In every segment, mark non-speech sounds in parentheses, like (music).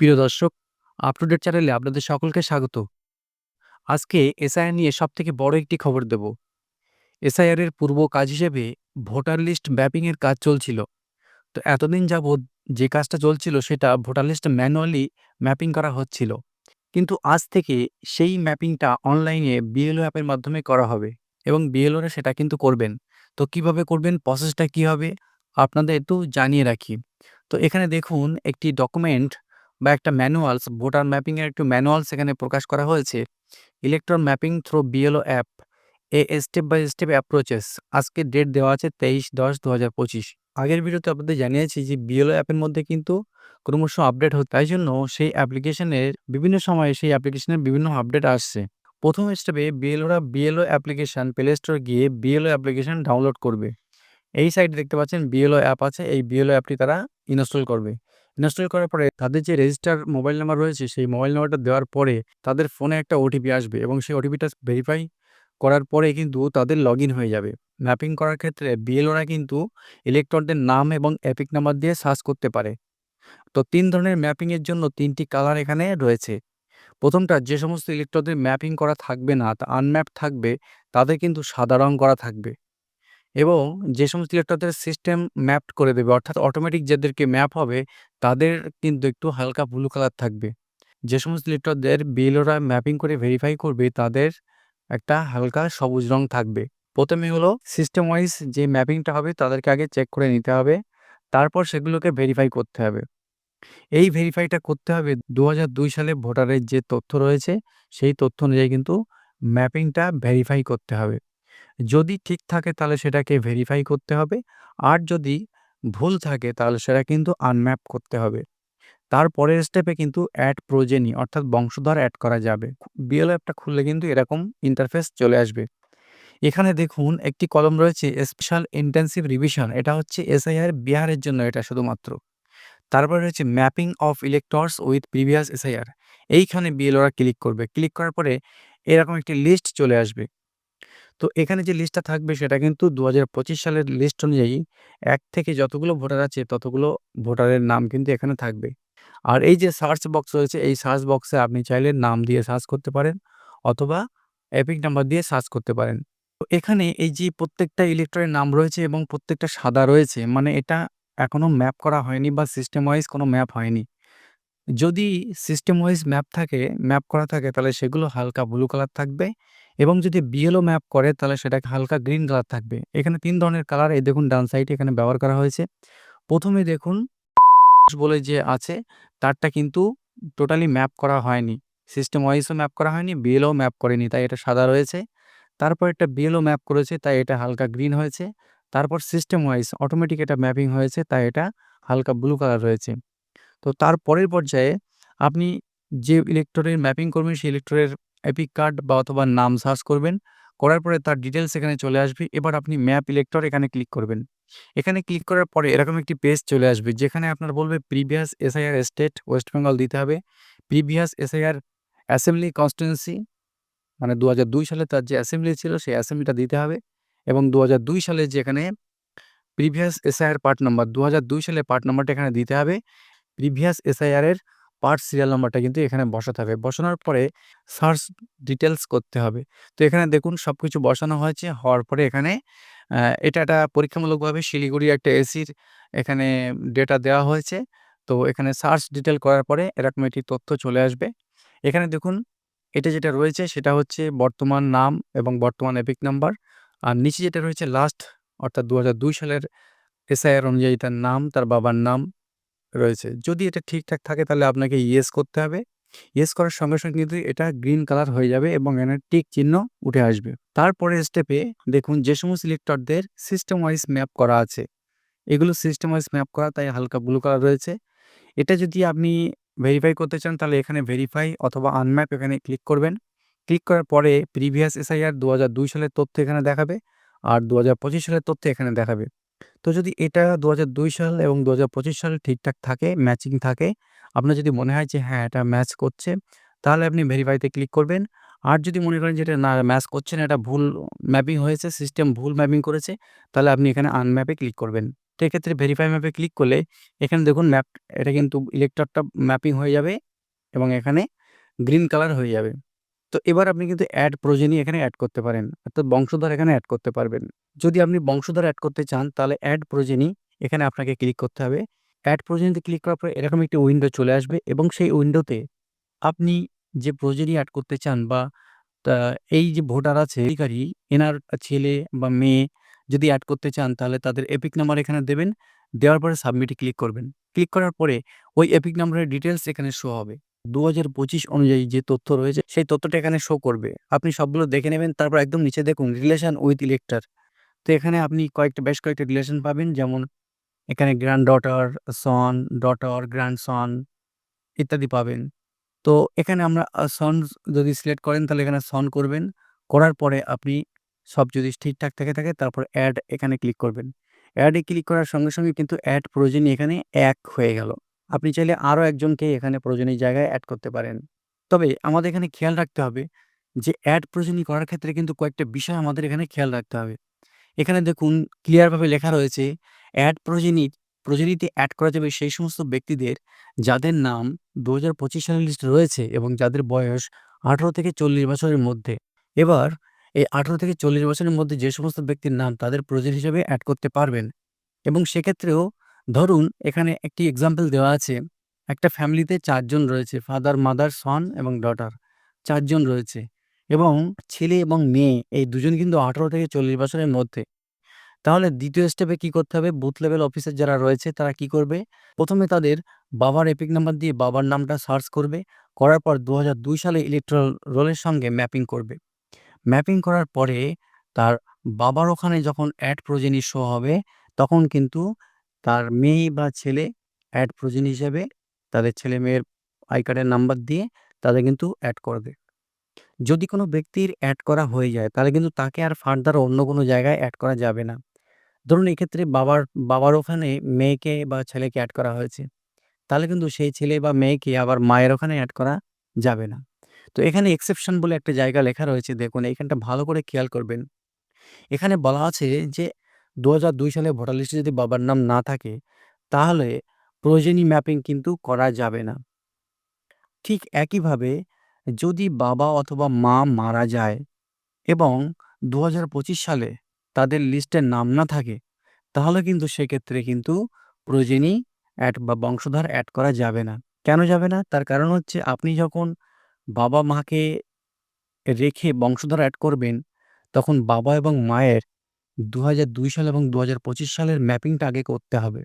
প্রিয় দর্শক, up to date চ্যানেলে আপনাদের সকলকে স্বাগত। আজকে এসআইআর নিয়ে সবথেকে বড় একটি খবর দেব। এসআইআর এর পূর্ব কাজ হিসেবে ভোটার লিস্ট ম্যাপিং এর কাজ চলছিল। তো এতদিন যাবৎ যে কাজটা চলছিল সেটা ভোটার লিস্ট ম্যানুয়ালি ম্যাপিং করা হচ্ছিল। কিন্তু আজ থেকে সেই ম্যাপিংটা অনলাইনে বিএলও অ্যাপের মাধ্যমে করা হবে এবং বিএলওরা সেটা কিন্তু করবেন। তো কীভাবে করবেন, প্রসেসটা কি হবে আপনাদের একটু জানিয়ে রাখি। তো এখানে দেখুন একটি ডকুমেন্ট বা একটা ম্যানুয়ালস ভোটার ম্যাপিংয়ের একটু ম্যানুয়ালস এখানে প্রকাশ করা হয়েছে। Electron mapping through BLO app A step by step approaches আজকে ডেট দেওয়া আছে ২৩/১০/২০২৫ আগের ভিডিওতে আপনাদের জানিয়েছি যে বিএলও অ্যাপের মধ্যে কিন্তু ক্রমশ আপডেট হচ্ছে। তাই জন্য সেই অ্যাপ্লিকেশনের বিভিন্ন সময়ে সেই অ্যাপ্লিকেশনের বিভিন্ন আপডেট আসছে। প্রথম স্টেপে বিএলওরা বিএলও অ্যাপ্লিকেশন প্লে স্টোর গিয়ে বিএলও অ্যাপ্লিকেশন ডাউনলোড করবে। এই সাইটে দেখতে পাচ্ছেন বিএলও অ্যাপ আছে। এই বিএলও অ্যাপটি তারা ইনস্টল করবে। ইনস্টল করার পরে তাদের যে রেজিস্টার মোবাইল নাম্বার রয়েছে সেই মোবাইল নাম্বারটা দেওয়ার পরে তাদের ফোনে একটা ওটিপি আসবে এবং সেই ওটিপিটা ভেরিফাই করার পরে কিন্তু তাদের লগইন হয়ে যাবে। ম্যাপিং করার ক্ষেত্রে বিএলওরা কিন্তু ইলেকট্রনদের নাম এবং অ্যাপিক নাম্বার দিয়ে সার্চ করতে পারে। তো তিন ধরনের ম্যাপিংয়ের জন্য তিনটি কালার এখানে রয়েছে। প্রথমটা যে সমস্ত ইলেকট্রনদের ম্যাপিং করা থাকবে না, আনম্যাপ থাকবে তাদের কিন্তু সাদা রং করা থাকবে। এবং যে সমস্ত ইলেকট্রনদের সিস্টেম ম্যাপড করে দেবে, অর্থাৎ অটোমেটিক যাদেরকে ম্যাপ হবে, তাদের কিন্তু একটু হালকা ব্লু কালার থাকবে। যে সমস্ত ইলেকট্রনদের বিএলওরা ম্যাপিং করে ভেরিফাই করবে, তাদের একটা হালকা সবুজ রং থাকবে। প্রথমে হলো সিস্টেম ওয়াইজ যে ম্যাপিংটা হবে, তাদেরকে আগে চেক করে নিতে হবে। তারপর সেগুলোকে ভেরিফাই করতে হবে। এই ভেরিফাইটা করতে হবে ২০০২ সালে ভোটারের যে তথ্য রয়েছে, সেই তথ্য অনুযায়ী কিন্তু ম্যাপিংটা ভেরিফাই করতে হবে। যদি ঠিক থাকে তাহলে সেটাকে ভেরিফাই করতে হবে। আর যদি ভুল থাকে তাহলে সেটা কিন্তু আনম্যাপ করতে হবে। তার পরের স্টেপে কিন্তু অ্যাড প্রোজেনি অর্থাৎ বংশধর অ্যাড করা যাবে। বিএলও অ্যাপটা খুললে কিন্তু এরকম ইন্টারফেস চলে আসবে। এখানে দেখুন, একটি কলম রয়েছে স্পেশাল ইন্টেনসিভ রিভিশন এটা হচ্ছে এসআইআর বিহারের জন্য এটা শুধুমাত্র। তারপরে রয়েছে mapping of electors with previous SIR এইখানে বিএলওরা ক্লিক করবে। ক্লিক করার পরে এরকম একটি লিস্ট চলে আসবে। তো এখানে যে লিস্টটা থাকবে সেটা কিন্তু ২০২৫ সালের লিস্ট অনুযায়ী এক থেকে যতগুলো ভোটার আছে ততগুলো ভোটারের নাম কিন্তু এখানে থাকবে। আর এই যে সার্চ বক্স রয়েছে, এই সার্চ বক্সে আপনি চাইলে নাম দিয়ে সার্চ করতে পারেন অথবা এপিক নাম্বার দিয়ে সার্চ করতে পারেন। তো এখানে এই যে প্রত্যেকটা ইলেকট্রনের নাম রয়েছে এবং প্রত্যেকটা সাদা রয়েছে মানে এটা এখনও ম্যাপ করা হয়নি বা সিস্টেম ওয়াইজ কোনো ম্যাপ হয়নি। যদি সিস্টেম ওয়াইজ ম্যাপ থাকে, ম্যাপ করা থাকে তাহলে সেগুলো হালকা ব্লু কালার থাকবে এবং যদি বিএলও ম্যাপ করে তাহলে সেটাকে হালকা গ্রিন কালার থাকবে। এখানে তিন ধরনের কালার এই দেখুন ডান সাইডে এখানে ব্যবহার করা হয়েছে। প্রথমে দেখুন (sniffs) বলে যে আছে তারটা কিন্তু টোটালি ম্যাপ করা হয়নি। সিস্টেম ওয়াইজও ম্যাপ করা হয়নি, বিএলও ম্যাপ করেনি তাই এটা সাদা রয়েছে। তারপর একটা বিএলও ম্যাপ করেছে তাই এটা হালকা গ্রিন হয়েছে। তারপর সিস্টেম ওয়াইজ অটোমেটিক এটা ম্যাপিং হয়েছে তাই এটা হালকা ব্লু কালার রয়েছে। তো তার পরের পর্যায়ে আপনি যে ইলেকট্রনের ম্যাপিং করবেন, সেই ইলেকট্রনের এপিক কার্ড বা অথবা নাম সার্চ করবেন। করার পরে তার ডিটেলস এখানে চলে আসবে। এবার আপনি ম্যাপ ইলেক্টর এখানে ক্লিক করবেন। এখানে ক্লিক করার পরে এরকম একটি পেজ চলে আসবে, যেখানে আপনার বলবে previous SIR state West Bengal দিতে হবে। প্রিভিয়াস এসআইআর অ্যাসেম্বলি কনস্টিটুয়েন্সি মানে ২০০২ সালে তার যে অ্যাসেম্বলি ছিল, সেই অ্যাসেম্বলিটা দিতে হবে এবং ২০০২ সালে যেখানে প্রিভিয়াস এসআইআর পার্ট নাম্বার ২০০২ সালে পার্ট নাম্বারটা এখানে দিতে হবে। প্রিভিয়াস এসআইআর এর পার্ট সিরিয়াল নাম্বারটা কিন্তু এখানে বসাতে হবে। বসানোর পরে সার্চ ডিটেইলস করতে হবে। তো এখানে দেখুন সবকিছু বসানো হয়েছে। হওয়ার পরে এখানে এটা একটা পরীক্ষামূলকভাবে শিলিগুড়ি একটা এসির এখানে ডেটা দেওয়া হয়েছে। তো এখানে সার্চ ডিটেল করার পরে এরকম একটি তথ্য চলে আসবে। এখানে দেখুন এটা যেটা রয়েছে সেটা হচ্ছে বর্তমান নাম এবং বর্তমান এপিক নাম্বার। আর নিচে যেটা রয়েছে লাস্ট অর্থাৎ ২০০২ সালের এসআইআর অনুযায়ী তার নাম, তার বাবার নাম রয়েছে। যদি এটা ঠিকঠাক থাকে তাহলে আপনাকে ইয়েস করতে হবে। ইয়েস করার সঙ্গে, সঙ্গে কিন্তু এটা গ্রিন কালার হয়ে যাবে এবং এখানে টিক চিহ্ন উঠে আসবে। তারপরে স্টেপে দেখুন যে সমস্ত ইলেকটরদের সিস্টেম ওয়াইজ ম্যাপ করা আছে। এগুলো সিস্টেম ওয়াইজ ম্যাপ করা তাই হালকা ব্লু কালার রয়েছে। এটা যদি আপনি ভেরিফাই করতে চান তাহলে এখানে ভেরিফাই অথবা আনম্যাপ এখানে ক্লিক করবেন। ক্লিক করার পরে প্রিভিয়াস এসআইআর ২০০২ সালের তথ্য এখানে দেখাবে আর ২০২৫ সালের তথ্য এখানে দেখাবে। তো যদি এটা ২০০২ সাল এবং ২০২৫ সালে ঠিকঠাক থাকে, ম্যাচিং থাকে, আপনার যদি মনে হয় যে হ্যাঁ, এটা ম্যাচ করছে তাহলে আপনি ভেরিফাইতে ক্লিক করবেন। আর যদি মনে করেন যে এটা না ম্যাচ করছে না, এটা ভুল ম্যাপিং হয়েছে, সিস্টেম ভুল ম্যাপিং করেছে তাহলে আপনি এখানে আনম্যাপে ক্লিক করবেন। তো এক্ষেত্রে ভেরিফাই ম্যাপে ক্লিক করলে এখানে দেখুন ম্যাপ এটা কিন্তু ইলেকটরটা ম্যাপিং হয়ে যাবে এবং এখানে গ্রিন কালার হয়ে যাবে তো এবার আপনি কিন্তু অ্যাড প্রোজেনি এখানে অ্যাড করতে পারেন, অর্থাৎ বংশধর এখানে অ্যাড করতে পারবেন। যদি আপনি বংশধর অ্যাড করতে চান, তাহলে অ্যাড প্রোজেনি এখানে আপনাকে ক্লিক করতে হবে। অ্যাড প্রোজেনিতে ক্লিক করার পর এরকম একটি উইন্ডো চলে আসবে এবং সেই উইন্ডোতে আপনি যে প্রোজেনি অ্যাড করতে চান বা এই যে ভোটার আছে, অধিকারী, এনার ছেলে বা মেয়ে যদি অ্যাড করতে চান, তাহলে তাদের এপিক নাম্বার এখানে দেবেন। দেওয়ার পরে সাবমিটে ক্লিক করবেন। ক্লিক করার পরে ওই এপিক নাম্বারের ডিটেলস এখানে শো হবে। দু হাজার পঁচিশ অনুযায়ী যে তথ্য রয়েছে, সেই তথ্যটা এখানে শো করবে। আপনি সবগুলো দেখে নেবেন, তারপর একদম নিচে দেখুন রিলেশন উইথ ইলেক্টার তো এখানে আপনি কয়েকটা, বেশ কয়েকটা রিলেশন পাবেন, যেমন এখানে granddaughter son daughter grandson ইত্যাদি পাবেন। তো এখানে আমরা সন যদি সিলেক্ট করেন, তাহলে এখানে সন করবেন। করার পরে আপনি সব যদি ঠিকঠাক থেকে থাকে, তারপর অ্যাড এখানে ক্লিক করবেন। অ্যাডে ক্লিক করার সঙ্গে সঙ্গে কিন্তু অ্যাড প্রয়োজনীয় এখানে এক হয়ে গেল। আপনি চাইলে আরও একজনকে এখানে প্রয়োজনীয় জায়গায় অ্যাড করতে পারেন। তবে আমাদের এখানে খেয়াল রাখতে হবে যে অ্যাড প্রয়োজনী করার ক্ষেত্রে কিন্তু কয়েকটা বিষয় আমাদের এখানে খেয়াল রাখতে হবে। এখানে দেখুন ক্লিয়ারভাবে লেখা রয়েছে অ্যাড প্রয়োজনী, প্রয়োজনীতে অ্যাড করা যাবে সেই সমস্ত ব্যক্তিদের যাদের নাম দু হাজার পঁচিশ সালের লিস্টে রয়েছে এবং যাদের বয়স আঠারো থেকে চল্লিশ বছরের মধ্যে। এবার এই আঠারো থেকে চল্লিশ বছরের মধ্যে যে সমস্ত ব্যক্তির নাম তাদের প্রয়োজন হিসেবে অ্যাড করতে পারবেন এবং সেক্ষেত্রেও ধরুন, এখানে একটি এক্সাম্পল দেওয়া আছে। একটা ফ্যামিলিতে চারজন রয়েছে ফাদার মাদার সন এবং ডটার চারজন রয়েছে এবং ছেলে এবং মেয়ে, এই দুজন কিন্তু আঠারো থেকে চল্লিশ বছরের মধ্যে। তাহলে দ্বিতীয় স্টেপে কি করতে হবে? বুথ লেভেল অফিসার যারা রয়েছে, তারা কি করবে? প্রথমে তাদের বাবার এপিক নাম্বার দিয়ে বাবার নামটা সার্চ করবে, করার পর দু হাজার দুই সালে ইলেকট্রাল রোলের সঙ্গে ম্যাপিং করবে। ম্যাপিং করার পরে তার বাবার ওখানে যখন অ্যাড প্রোজেনি শো হবে, তখন কিন্তু তার মেয়ে বা ছেলে অ্যাড প্রোজেনি হিসাবে তাদের ছেলে মেয়ের আই কার্ডের নাম্বার দিয়ে তাদের কিন্তু অ্যাড করবে যদি কোনো ব্যক্তির অ্যাড করা হয়ে যায়, তাহলে কিন্তু তাকে আর ফার্দার অন্য কোনো জায়গায় অ্যাড করা যাবে না। ধরুন এক্ষেত্রে বাবার বাবার ওখানে মেয়েকে বা ছেলেকে অ্যাড করা হয়েছে। তাহলে কিন্তু সেই ছেলে বা মেয়েকে আবার মায়ের ওখানে অ্যাড করা যাবে না। তো এখানে এক্সেপশন বলে একটা জায়গা লেখা রয়েছে, দেখুন এখানটা ভালো করে খেয়াল করবেন। এখানে বলা আছে যে দু হাজার দুই সালে ভোটার লিস্টে যদি বাবার নাম না থাকে, তাহলে প্রয়োজনী ম্যাপিং কিন্তু করা যাবে না। ঠিক একইভাবে যদি বাবা অথবা মা মারা যায় এবং দু হাজার পঁচিশ সালে তাদের লিস্টে নাম না থাকে, তাহলে কিন্তু সেক্ষেত্রে কিন্তু প্রয়োজনী অ্যাড বা বংশধর অ্যাড করা যাবে না। কেন যাবে না? তার কারণ হচ্ছে আপনি যখন বাবা মাকে রেখে বংশধর অ্যাড করবেন, তখন বাবা এবং মায়ের দু সাল এবং দু হাজার পঁচিশ সালের ম্যাপিংটা আগে করতে হবে।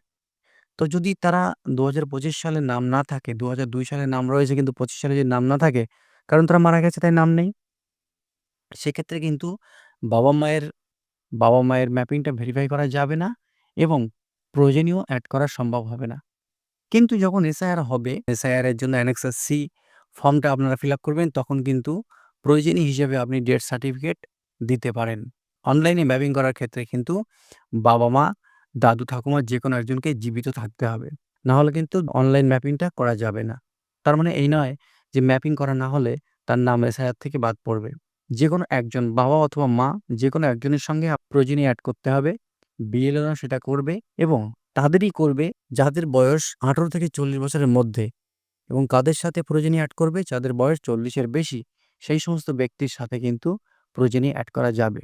তো যদি তারা দু হাজার সালে নাম না থাকে দু হাজার দুই সালে নাম রয়েছে কিন্তু পঁচিশ সালে যদি নাম না থাকে, কারণ তারা মারা গেছে তাই নাম নেই। সেক্ষেত্রে কিন্তু বাবা মায়ের বাবা মায়ের ম্যাপিংটা ভেরিফাই করা যাবে না এবং প্রয়োজনীয় অ্যাড করা সম্ভব হবে না। কিন্তু যখন এসআইআর হবে এসআইআর এর জন্য অ্যানেক্সাস সি ফর্মটা আপনারা ফিল করবেন, তখন কিন্তু প্রয়োজনীয় হিসেবে আপনি ডেথ সার্টিফিকেট দিতে পারেন। অনলাইনে ম্যাপিং করার ক্ষেত্রে কিন্তু বাবা মা দাদু, ঠাকুমা যে কোনো একজনকে জীবিত থাকতে হবে। না হলে কিন্তু অনলাইন ম্যাপিংটা করা যাবে না। তার মানে এই নয় যে ম্যাপিং করা না হলে তার নাম এসআইআর থেকে বাদ পড়বে। যে কোনো একজন বাবা অথবা মা যে কোনো একজনের সঙ্গে প্রয়োজনীয় অ্যাড করতে হবে। বিএলওরা সেটা করবে এবং তাদেরই করবে যাদের বয়স আঠারো থেকে চল্লিশ বছরের মধ্যে এবং কাদের সাথে প্রয়োজনীয় অ্যাড করবে, যাদের বয়স চল্লিশের বেশি, সেই সমস্ত ব্যক্তির সাথে কিন্তু প্রয়োজনীয় অ্যাড করা যাবে।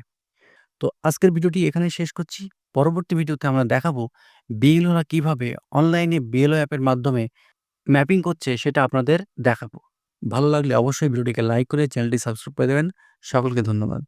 তো আজকের ভিডিওটি এখানে শেষ করছি। পরবর্তী ভিডিওতে আমরা দেখাবো বিএলওরা কীভাবে অনলাইনে বিএলও অ্যাপের মাধ্যমে ম্যাপিং করছে সেটা আপনাদের দেখাবো। ভালো লাগলে অবশ্যই ভিডিওটিকে লাইক করে চ্যানেলটি সাবস্ক্রাইব করে দেবেন। সকলকে ধন্যবাদ।